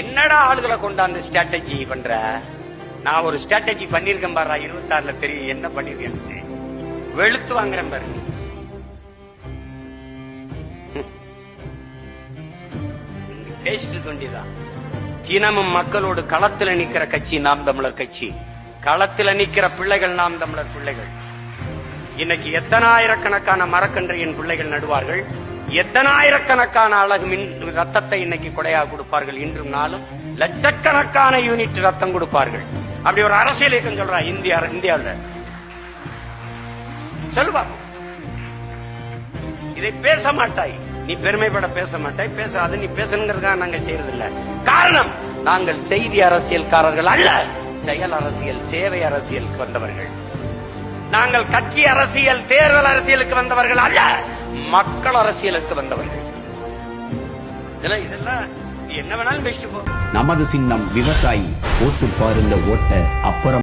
என்னடா ஆளுகளை கொண்டாந்து ஸ்ட்ராட்டஜி பண்ற? நான் ஒரு ஸ்ட்ராட்டஜி பண்ணிருக்கேன் பாரு இருபத்தாறுல தெரியும் என்ன பண்ணிருக்கேன் வெளுத்து வாங்குறேன் பாரு. பேசிட்டு வேண்டியதான் தினமும் மக்களோடு களத்துல நிக்கிற கட்சி நாம் தமிழர் கட்சி. களத்துல நிக்கிற பிள்ளைகள் நாம் தமிழர் பிள்ளைகள். இன்னைக்கு எத்தனாயிரக்கணக்கான மரக்கன்று என் பிள்ளைகள் நடுவார்கள்? எத்தனாயிரக்கணக்கான அழகு மின் ரத்தத்தை இன்னைக்கு கொடையா கொடுப்பார்கள் இன்றும் நாளும்? லட்சக்கணக்கான யூனிட் ரத்தம் கொடுப்பார்கள். அப்படி ஒரு அரசியல் இயக்கம் சொல்றா இந்தியா இந்தியாவில். சொல்லுவா இதை பேச மாட்டாய். நீ பெருமைப்பட பேச மாட்டாய். பேசாது நீ பேசணுங்கிறதுக்காக நாங்க செய்யறதில்ல. காரணம் நாங்கள் செய்தி அரசியல்காரர்கள் அல்ல. செயல் அரசியல் சேவை அரசியலுக்கு வந்தவர்கள். நாங்கள் கட்சி அரசியல் தேர்தல் அரசியலுக்கு வந்தவர்கள் அல்ல. மக்கள் அரசியலுக்கு வந்தவர்கள். இதெல்லாம் இதெல்லாம் என்ன வேணாலும் பேசிட்டு போ. நமது சின்னம் விவசாயி ஓட்டு பாருங்க ஓட்ட அப்புறம்